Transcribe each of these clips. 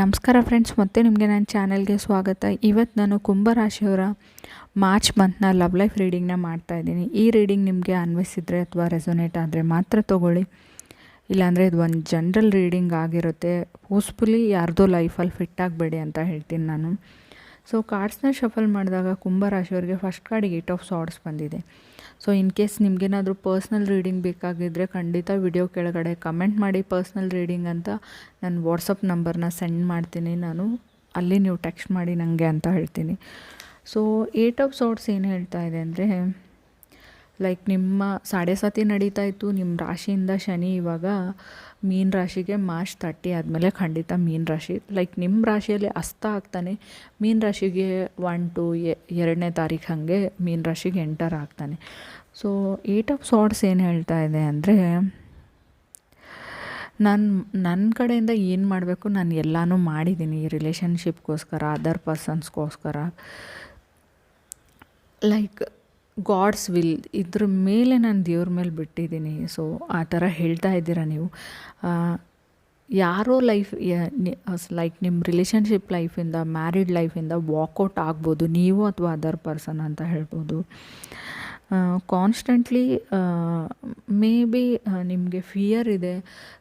ನಮಸ್ಕಾರ ಫ್ರೆಂಡ್ಸ್ ಮತ್ತೆ ನಿಮಗೆ ನನ್ನ ಚಾನಲ್ಗೆ ಸ್ವಾಗತ. ಇವತ್ತು ನಾನು ಕುಂಭರಾಶಿಯವರ ಮಾರ್ಚ್ ಮಂತ್ನ ಲವ್ ಲೈಫ್ ರೀಡಿಂಗ್ನ ಮಾಡ್ತಾ ಇದ್ದೀನಿ. ಈ ರೀಡಿಂಗ್ ನಿಮಗೆ ಅನ್ವಯಿಸಿದರೆ ಅಥವಾ ರೆಸೊನೇಟ್ ಆದರೆ ಮಾತ್ರ ತೊಗೊಳ್ಳಿ. ಇಲ್ಲಾಂದರೆ ಇದು ಒಂದು ಜನ್ರಲ್ ರೀಡಿಂಗ್ ಆಗಿರುತ್ತೆ. ಪೋಸ್ಫುಲಿ ಯಾರ್ದೋ ಲೈಫಲ್ಲಿ ಫಿಟ್ ಆಗಬೇಡಿ ಅಂತ ಹೇಳ್ತೀನಿ ನಾನು. ಸೊ ಕಾರ್ಡ್ಸ್ನ ಶಫಲ್ ಮಾಡಿದಾಗ ಕುಂಭರಾಶಿಯವರಿಗೆ ಫಸ್ಟ್ ಕಾರ್ಡಿಗೆ ಏಟ್ ಆಫ್ ಸಾರ್ಡ್ಸ್ ಬಂದಿದೆ. ಸೊ ಇನ್ ಕೇಸ್ ನಿಮಗೇನಾದರೂ ಪರ್ಸ್ನಲ್ ರೀಡಿಂಗ್ ಬೇಕಾಗಿದ್ದರೆ ಖಂಡಿತ ವಿಡಿಯೋ ಕೆಳಗಡೆ ಕಮೆಂಟ್ ಮಾಡಿ ಪರ್ಸ್ನಲ್ ರೀಡಿಂಗ್ ಅಂತ ನಾನು ವಾಟ್ಸಪ್ ನಂಬರ್ನ ಸೆಂಡ್ ಮಾಡ್ತೀನಿ. ನಾನು ಅಲ್ಲಿ ನೀವು ಟೆಕ್ಸ್ಟ್ ಮಾಡಿ ನನಗೆ ಅಂತ ಹೇಳ್ತೀನಿ. ಸೊ ಏಟ್ ಆಫ್ ಸಾರ್ಟ್ಸ್ ಏನು ಹೇಳ್ತಾ ಇದೆ ಅಂದರೆ ಲೈಕ್ ನಿಮ್ಮ ಸಾಡೆ ಸಾತಿ ನಡೀತಾ ಇತ್ತು ನಿಮ್ಮ ರಾಶಿಯಿಂದ ಶನಿ ಇವಾಗ ಮೀನ್ ರಾಶಿಗೆ ಮಾರ್ಚ್ ತರ್ಟಿ ಆದಮೇಲೆ ಖಂಡಿತ ಮೀನ್ ರಾಶಿ. ಲೈಕ್ ನಿಮ್ಮ ರಾಶಿಯಲ್ಲಿ ಅಸ್ತ ಆಗ್ತಾನೆ, ಮೀನ್ ರಾಶಿಗೆ ಒನ್ ಟು ಎರಡನೇ ತಾರೀಕು ಹಾಗೆ ಮೀನ್ ರಾಶಿಗೆ ಎಂಟರ್ ಆಗ್ತಾನೆ. ಸೊ ಏಟ್ ಆಫ್ ಸಾರ್ಟ್ಸ್ ಏನು ಹೇಳ್ತಾ ಇದೆ ಅಂದರೆ, ನಾನು ನನ್ನ ಕಡೆಯಿಂದ ಏನು ಮಾಡಬೇಕು ನಾನು ಎಲ್ಲನೂ ಮಾಡಿದ್ದೀನಿ ಈ ರಿಲೇಷನ್ಶಿಪ್ಗೋಸ್ಕರ ಅದರ್ ಪರ್ಸನ್ಸ್ಗೋಸ್ಕರ ಲೈಕ್ ಗಾಡ್ಸ್ ವಿಲ್ ಇದ್ರ ಮೇಲೆ ನಾನು ದೇವ್ರ ಮೇಲೆ ಬಿಟ್ಟಿದ್ದೀನಿ. ಸೊ ಆ ಥರ ಹೇಳ್ತಾ ಇದ್ದೀರಾ ನೀವು. ಯಾರೋ ಲೈಫ್ ಲೈಕ್ ನಿಮ್ಮ ರಿಲೇಷನ್ಶಿಪ್ ಲೈಫಿಂದ ಮ್ಯಾರಿಡ್ ಲೈಫಿಂದ ವಾಕೌಟ್ ಆಗ್ಬೋದು, ನೀವು ಅಥವಾ ಅದರ್ ಪರ್ಸನ್ ಅಂತ ಹೇಳ್ಬೋದು. ಕಾನ್ಸ್ಟೆಂಟ್ಲಿ ಮೇ ಬಿ ನಿಮಗೆ ಫಿಯರ್ ಇದೆ.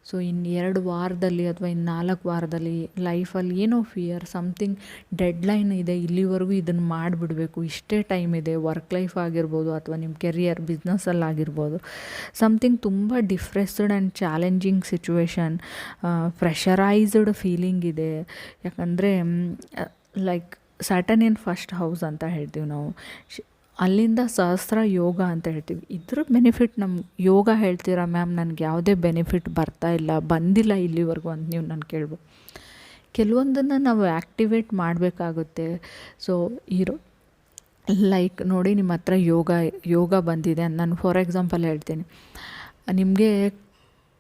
ಸೊ ಇನ್ನು ಎರಡು ವಾರದಲ್ಲಿ ಅಥವಾ ಇನ್ನು ನಾಲ್ಕು ವಾರದಲ್ಲಿ ಲೈಫಲ್ಲಿ ಏನೋ ಫಿಯರ್ ಸಮಥಿಂಗ್ ಡೆಡ್ಲೈನ್ ಇದೆ, ಇಲ್ಲಿವರೆಗೂ ಇದನ್ನು ಮಾಡಿಬಿಡಬೇಕು. ಇಷ್ಟೇ ಟೈಮ್ ಇದೆ ವರ್ಕ್ ಲೈಫ್ ಆಗಿರ್ಬೋದು ಅಥವಾ ನಿಮ್ಮ ಕೆರಿಯರ್ ಬಿಸ್ನೆಸ್ಸಲ್ಲಿ ಆಗಿರ್ಬೋದು. ಸಮಥಿಂಗ್ ತುಂಬ depressed and challenging situation pressurised feeling ಇದೆ. ಯಾಕಂದರೆ like Satan in first house ಅಂತ ಹೇಳ್ತೀವಿ ನಾವು. ಅಲ್ಲಿಂದ ಸಹಸ್ರ ಯೋಗ ಅಂತ ಹೇಳ್ತೀವಿ. ಇದ್ರ ಬೆನಿಫಿಟ್ ನಮ್ಮ ಯೋಗ ಹೇಳ್ತೀರಾ ಮ್ಯಾಮ್ ನನಗೆ ಯಾವುದೇ ಬೆನಿಫಿಟ್ ಬರ್ತಾ ಇಲ್ಲ, ಬಂದಿಲ್ಲ ಇಲ್ಲಿವರೆಗೂ ಅಂತ ನೀವು ನಾನು ಕೇಳ್ಬೋದು ಕೆಲವೊಂದನ್ನು ನಾವು ಆ್ಯಕ್ಟಿವೇಟ್ ಮಾಡಬೇಕಾಗುತ್ತೆ. ಸೊ ಇರೋ ಲೈಕ್ ನೋಡಿ ನಿಮ್ಮ ಹತ್ರ ಯೋಗ ಯೋಗ ಬಂದಿದೆ. ನಾನು ಫಾರ್ ಎಕ್ಸಾಂಪಲ್ ಹೇಳ್ತೀನಿ. ನಿಮಗೆ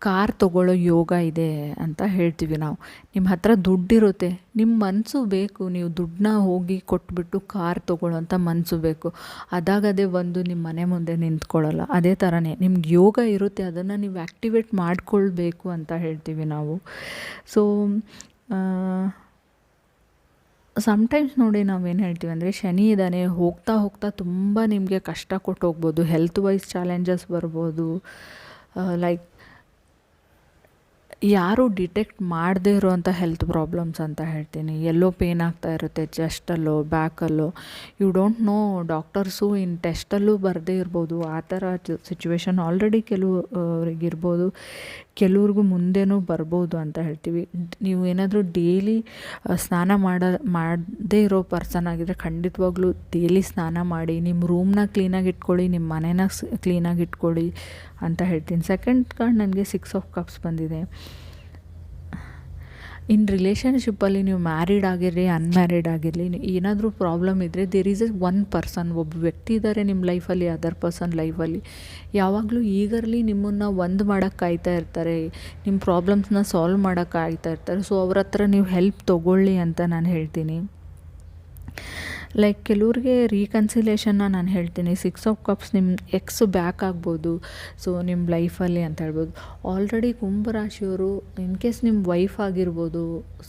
ಕಾರ್ ತಗೊಳ್ಳೋ ಯೋಗ ಇದೆ ಅಂತ ಹೇಳ್ತೀವಿ ನಾವು. ನಿಮ್ಮ ಹತ್ರ ದುಡ್ಡಿರುತ್ತೆ ನಿಮ್ಮ ಮನಸ್ಸು ಬೇಕು, ನೀವು ದುಡ್ಡನ್ನ ಹೋಗಿ ಕೊಟ್ಬಿಟ್ಟು ಕಾರ್ ತೊಗೊಳ್ಳೋಂಥ ಮನಸ್ಸು ಬೇಕು. ಅದಾಗದೇ ಬಂದು ನಿಮ್ಮ ಮನೆ ಮುಂದೆ ನಿಂತ್ಕೊಳ್ಳಲ್ಲ. ಅದೇ ಥರನೇ ನಿಮ್ಗೆ ಯೋಗ ಇರುತ್ತೆ, ಅದನ್ನು ನೀವು ಆ್ಯಕ್ಟಿವೇಟ್ ಮಾಡಿಕೊಳ್ಬೇಕು ಅಂತ ಹೇಳ್ತೀವಿ ನಾವು. ಸೊ ಸಮ್ಟೈಮ್ಸ್ ನೋಡಿ ನಾವೇನು ಹೇಳ್ತೀವಿ ಅಂದರೆ, ಶನಿ ಇದ್ದಾನೆ ಹೋಗ್ತಾ ಹೋಗ್ತಾ ತುಂಬ ನಿಮಗೆ ಕಷ್ಟ ಕೊಟ್ಟು ಹೋಗ್ಬೋದು. ಹೆಲ್ತ್ ವೈಸ್ ಚಾಲೆಂಜಸ್ ಬರ್ಬೋದು ಲೈಕ್ ಯಾರೂ ಡಿಟೆಕ್ಟ್ ಮಾಡದೇ ಇರುವಂಥ ಹೆಲ್ತ್ ಪ್ರಾಬ್ಲಮ್ಸ್ ಅಂತ ಹೇಳ್ತೀನಿ. ಎಲ್ಲೋ ಪೇನ್ ಆಗ್ತಾ ಇರುತ್ತೆ, ಚೆಸ್ಟಲ್ಲೋ, ಬ್ಯಾಕಲ್ಲೋ. You don't know, doctors in ಟೆಸ್ಟಲ್ಲೂ ಬರದೇ ಇರ್ಬೋದು. ಆ ಥರ ಸಿಚುವೇಶನ್ ಆಲ್ರೆಡಿ ಕೆಲವು ಇರ್ಬೋದು. ಕೆಲವ್ರಿಗೂ ಮುಂದೆನೂ ಬರ್ಬೋದು ಅಂತ ಹೇಳ್ತೀವಿ. ನೀವು ಏನಾದರೂ ಡೇಲಿ ಸ್ನಾನ ಮಾಡ, ಮಾಡದೇ ಇರೋ ಪರ್ಸನ್ ಆಗಿದ್ದರೆ ಖಂಡಿತವಾಗ್ಲೂ ಡೇಲಿ ಸ್ನಾನ ಮಾಡಿ, ನಿಮ್ಮ ರೂಮ್ನ ಕ್ಲೀನಾಗಿ ಇಟ್ಕೊಳ್ಳಿ, ನಿಮ್ಮ ಮನೇನ ಕ್ಲೀನಾಗಿ ಇಟ್ಕೊಳ್ಳಿ ಅಂತ ಹೇಳ್ತೀನಿ. ಸೆಕೆಂಡ್ ಕಾರ್ಡ್ ನನಗೆ ಸಿಕ್ಸ್ ಆಫ್ ಕಪ್ಸ್ ಬಂದಿದೆ. ಇನ್ ರಿಲೇಷನ್ಶಿಪ್ಪಲ್ಲಿ ನೀವು ಮ್ಯಾರಿಡ್ ಆಗಿರಲಿ ಅನ್ಮ್ಯಾರಿಡ್ ಆಗಿರಲಿ ಏನಾದರೂ ಪ್ರಾಬ್ಲಮ್ ಇದ್ದರೆ there is a one person ಒಬ್ಬ ವ್ಯಕ್ತಿ ಇದ್ದಾರೆ ನಿಮ್ಮ ಲೈಫಲ್ಲಿ ಅದರ್ ಪರ್ಸನ್ ಲೈಫಲ್ಲಿ ಯಾವಾಗಲೂ ಈಗರ್ಲಿ ನಿಮ್ಮನ್ನು ಒಂದು ಮಾಡೋಕ್ಕೆ ಕಾಯ್ತಾ ಇರ್ತಾರೆ ನಿಮ್ಮ ಪ್ರಾಬ್ಲಮ್ಸ್ನ ಸಾಲ್ವ್ ಮಾಡೋಕ್ಕೆ ಕಾಯ್ತಾ ಇರ್ತಾರೆ. ಸೊ ಅವ್ರ ಹತ್ರ ನೀವು ಹೆಲ್ಪ್ ತೊಗೊಳ್ಳಿ ಅಂತ ನಾನು ಹೇಳ್ತೀನಿ. ಲೈಕ್ ಕೆಲವ್ರಿಗೆ ರೀಕನ್ಸಿಲೇಷನ್ನ ನಾನು ಹೇಳ್ತೀನಿ. ಸಿಕ್ಸ್ ಆಫ್ ಕಪ್ಸ್ ನಿಮ್ಮ ಎಕ್ಸ್ ಬ್ಯಾಕ್ ಆಗ್ಬೋದು. ಸೊ ನಿಮ್ಮ ಲೈಫಲ್ಲಿ ಅಂತ ಹೇಳ್ಬೋದು. ಆಲ್ರೆಡಿ ಕುಂಭರಾಶಿಯವರು ಇನ್ ಕೇಸ್ ನಿಮ್ಮ ವೈಫ್ ಆಗಿರ್ಬೋದು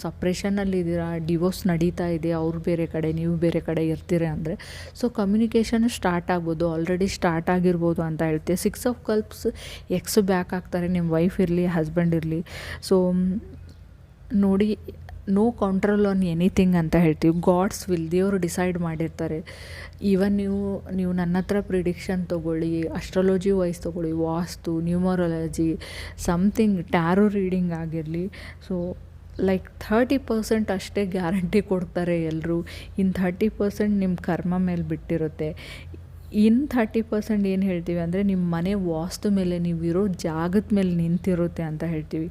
ಸಪ್ರೇಷನಲ್ಲಿದ್ದೀರಾ ಡಿವೋರ್ಸ್ ನಡೀತಾ ಇದೆ, ಅವ್ರು ಬೇರೆ ಕಡೆ, ನೀವು ಬೇರೆ ಕಡೆ ಇರ್ತೀರ ಅಂದರೆ ಸೊ ಕಮ್ಯುನಿಕೇಷನ್ ಸ್ಟಾರ್ಟ್ ಆಗ್ಬೋದು. ಆಲ್ರೆಡಿ ಸ್ಟಾರ್ಟ್ ಆಗಿರ್ಬೋದು ಅಂತ ಹೇಳ್ತೀವಿ six of cups ex back ಆಗ್ತಾರೆ. ನಿಮ್ಮ ವೈಫ್ ಇರಲಿ ಹಸ್ಬೆಂಡ್ ಇರಲಿ. ಸೊ ನೋಡಿ ನೋ ಕಂಟ್ರೋಲ್ ಆನ್ ಎನಿಥಿಂಗ್ ಅಂತ ಹೇಳ್ತೀವಿ. ಗಾಡ್ಸ್ ವಿಲ್ ದೇವರು ಡಿಸೈಡ್ ಮಾಡಿರ್ತಾರೆ. ಈವನ್ ನೀವು ನೀವು ನನ್ನ ಹತ್ರ ಪ್ರಿಡಿಕ್ಷನ್ ತೊಗೊಳ್ಳಿ ಅಸ್ಟ್ರಾಲಜಿ ವೈಸ್ ತೊಗೊಳ್ಳಿ, vastu numerology something tarot reading ಆಗಿರಲಿ. ಸೊ ಲೈಕ್ ಥರ್ಟಿ ಪರ್ಸೆಂಟ್ ಅಷ್ಟೇ ಗ್ಯಾರಂಟಿ ಕೊಡ್ತಾರೆ ಎಲ್ಲರೂ ಇನ್ನು ಥರ್ಟಿ ಪರ್ಸೆಂಟ್ ನಿಮ್ಮ ಕರ್ಮ ಮೇಲೆ ಬಿಟ್ಟಿರುತ್ತೆ. ಇನ್ ಥರ್ಟಿ ಪರ್ಸೆಂಟ್ ಏನು ಹೇಳ್ತೀವಿ ಅಂದರೆ ನಿಮ್ಮ ಮನೆ ವಾಸ್ತು ಮೇಲೆ ನೀವು ಇರೋ ಜಾಗದ ಮೇಲೆ ನಿಂತಿರುತ್ತೆ ಅಂತ ಹೇಳ್ತೀವಿ.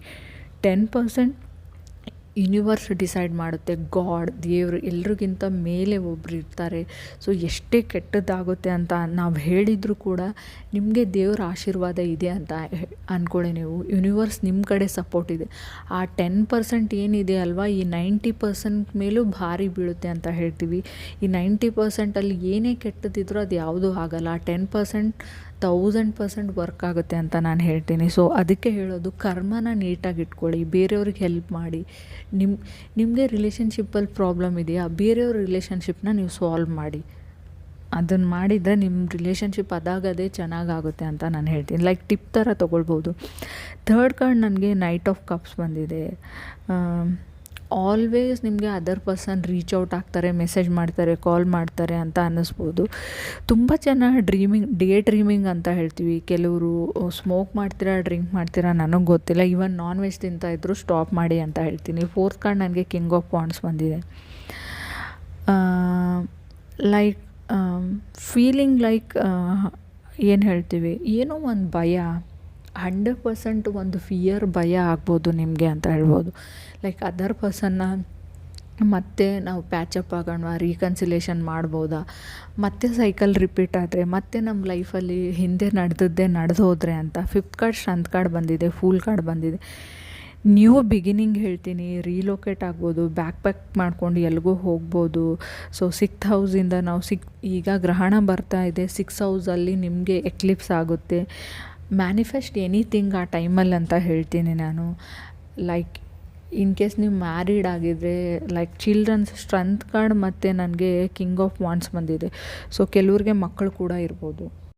ಟೆನ್ ಪರ್ಸೆಂಟ್ ಯೂನಿವರ್ಸ್ ಡಿಸೈಡ್ ಮಾಡುತ್ತೆ. ಗಾಡ್ ದೇವರು ಎಲ್ರಿಗಿಂತ ಮೇಲೆ ಒಬ್ರು ಇರ್ತಾರೆ. ಸೊ ಎಷ್ಟೇ ಕೆಟ್ಟದ್ದಾಗುತ್ತೆ ಅಂತ ನಾವು ಹೇಳಿದರೂ ಕೂಡ ನಿಮಗೆ ದೇವ್ರ ಆಶೀರ್ವಾದ ಇದೆ ಅಂತ ಅಂದ್ಕೊಳ್ಳಿ ನೀವು. ಯೂನಿವರ್ಸ್ ನಿಮ್ಮ ಕಡೆ ಸಪೋರ್ಟ್ ಇದೆ. ಆ ಟೆನ್ ಪರ್ಸೆಂಟ್ ಏನಿದೆ ಅಲ್ವಾ? ಈ ನೈಂಟಿ ಪರ್ಸೆಂಟ್ ಮೇಲೂ ಭಾರಿ ಬೀಳುತ್ತೆ ಅಂತ ಹೇಳ್ತೀವಿ. ಈ ನೈಂಟಿ ಪರ್ಸೆಂಟಲ್ಲಿ ಏನೇ ಕೆಟ್ಟದಿದ್ರೂ ಅದು ಯಾವುದೂ ಆಗಲ್ಲ. ಆ ten percent thousand percent work ಆಗುತ್ತೆ ಅಂತ ನಾನು ಹೇಳ್ತೀನಿ. ಸೊ ಅದಕ್ಕೆ ಹೇಳೋದು ಕರ್ಮನ ನೀಟಾಗಿ ಇಟ್ಕೊಳ್ಳಿ, ಬೇರೆಯವ್ರಿಗೆ ಹೆಲ್ಪ್ ಮಾಡಿ. ನಿಮ್ಮ ನಿಮಗೆ ರಿಲೇಷನ್ಶಿಪ್ಪಲ್ಲಿ ಪ್ರಾಬ್ಲಮ್ ಇದೆಯಾ, ಬೇರೆಯವ್ರ ರಿಲೇಷನ್ಶಿಪ್ನ ನೀವು ಸಾಲ್ವ್ ಮಾಡಿ. ಅದನ್ನು ಮಾಡಿದರೆ ನಿಮ್ಮ ರಿಲೇಷನ್ಶಿಪ್ ಅದಾಗದೇ ಚೆನ್ನಾಗಾಗುತ್ತೆ ಅಂತ ನಾನು ಹೇಳ್ತೀನಿ. ಲೈಕ್ ಟಿಪ್ ಥರ ತೊಗೊಳ್ಬೋದು. ಥರ್ಡ್ ಕಾರ್ಡ್ ನನಗೆ ನೈಟ್ ಆಫ್ ಕಪ್ಸ್ ಬಂದಿದೆ. ಆಲ್ವೇಸ್ ನಿಮಗೆ ಅದರ್ ಪರ್ಸನ್ ರೀಚ್ ಔಟ್ ಆಗ್ತಾರೆ ಮೆಸೇಜ್ ಮಾಡ್ತಾರೆ ಕಾಲ್ ಮಾಡ್ತಾರೆ ಅಂತ ಅನ್ನಿಸ್ಬೋದು. ತುಂಬ ಜನ ಡ್ರೀಮಿಂಗ್ ಡೇ ಡ್ರೀಮಿಂಗ್ ಅಂತ ಹೇಳ್ತೀವಿ. ಕೆಲವರು ಸ್ಮೋಕ್ ಮಾಡ್ತೀರಾ ಡ್ರಿಂಕ್ ಮಾಡ್ತೀರಾ, ನನಗೆ ಗೊತ್ತಿಲ್ಲ. ಈವನ್ ನಾನ್ ವೆಜ್ ತಿಂತಾಯಿದ್ರು ಸ್ಟಾಪ್ ಮಾಡಿ ಅಂತ ಹೇಳ್ತೀನಿ. ಫೋರ್ತ್ ಕಾರ್ಡ್ ನನಗೆ ಕಿಂಗ್ ಆಫ್ ಪಾಂಡ್ಸ್ ಬಂದಿದೆ. ಲೈಕ್ ಫೀಲಿಂಗ್ ಲೈಕ್ ಏನು ಹೇಳ್ತೀವಿ? ಏನೋ ಒಂದು ಭಯ. ಹಂಡ್ರೆಡ್ ಪರ್ಸೆಂಟ್ ಒಂದು ಫಿಯರ್ ಭಯ ಆಗ್ಬೋದು ನಿಮಗೆ ಅಂತ ಹೇಳ್ಬೋದು. ಲೈಕ್ ಅದರ್ ಪರ್ಸನ್ನ ಮತ್ತೆ ನಾವು ಪ್ಯಾಚಪ್ ಆಗೋಣ ರೀಕನ್ಸಿಲೇಷನ್ ಮಾಡ್ಬೋದಾ? ಮತ್ತೆ ಸೈಕಲ್ ರಿಪೀಟ್ ಆದರೆ, ಮತ್ತೆ ನಮ್ಮ ಲೈಫಲ್ಲಿ ಹಿಂದೆ ನಡೆದದ್ದೇ ನಡೆದು ಹೋದರೆ ಅಂತ ಫಿಫ್ತ್ ಕಾರ್ಡ್ ಸ್ಟ್ರಂತ್ ಕಾರ್ಡ್ ಬಂದಿದೆ ಫೂಲ್ ಕಾರ್ಡ್ ಬಂದಿದೆ. ನ್ಯೂ ಬಿಗಿನಿಂಗ್ ಹೇಳ್ತೀನಿ ರೀಲೊಕೇಟ್ ಆಗ್ಬೋದು ಬ್ಯಾಕ್ ಪ್ಯಾಕ್ ಮಾಡ್ಕೊಂಡು ಎಲ್ಲಿಗೂ ಹೋಗ್ಬೋದು. ಸೊ ಸಿಕ್ತ್ ಹೌಸಿಂದ ನಾವು ಸಿಕ್ ಈಗ ಗ್ರಹಣ ಬರ್ತಾ ಇದೆ ಸಿಕ್ಸ್ ಹೌಸಲ್ಲಿ ನಿಮಗೆ ಎಕ್ಲಿಪ್ಸ್ ಆಗುತ್ತೆ. ಮ್ಯಾನಿಫೆಸ್ಟ್ ಎನಿಥಿಂಗ್ ಆ ಟೈಮಲ್ಲಿ ಅಂತ ಹೇಳ್ತೀನಿ ನಾನು. ಲೈಕ್ ಇನ್ ಕೇಸ್ ನೀವು ಮ್ಯಾರಿಡ್ ಆಗಿದ್ದರೆ ಲೈಕ್ ಚಿಲ್ಡ್ರನ್ಸ್ ಸ್ಟ್ರೆಂತ್ ಕಾರ್ಡ್ ಮತ್ತು ನನಗೆ ಕಿಂಗ್ ಆಫ್ ವಾಂಡ್ಸ್ ಬಂದಿದೆ. ಸೊ ಕೆಲವ್ರಿಗೆ ಮಕ್ಕಳು ಕೂಡ ಇರ್ಬೋದು.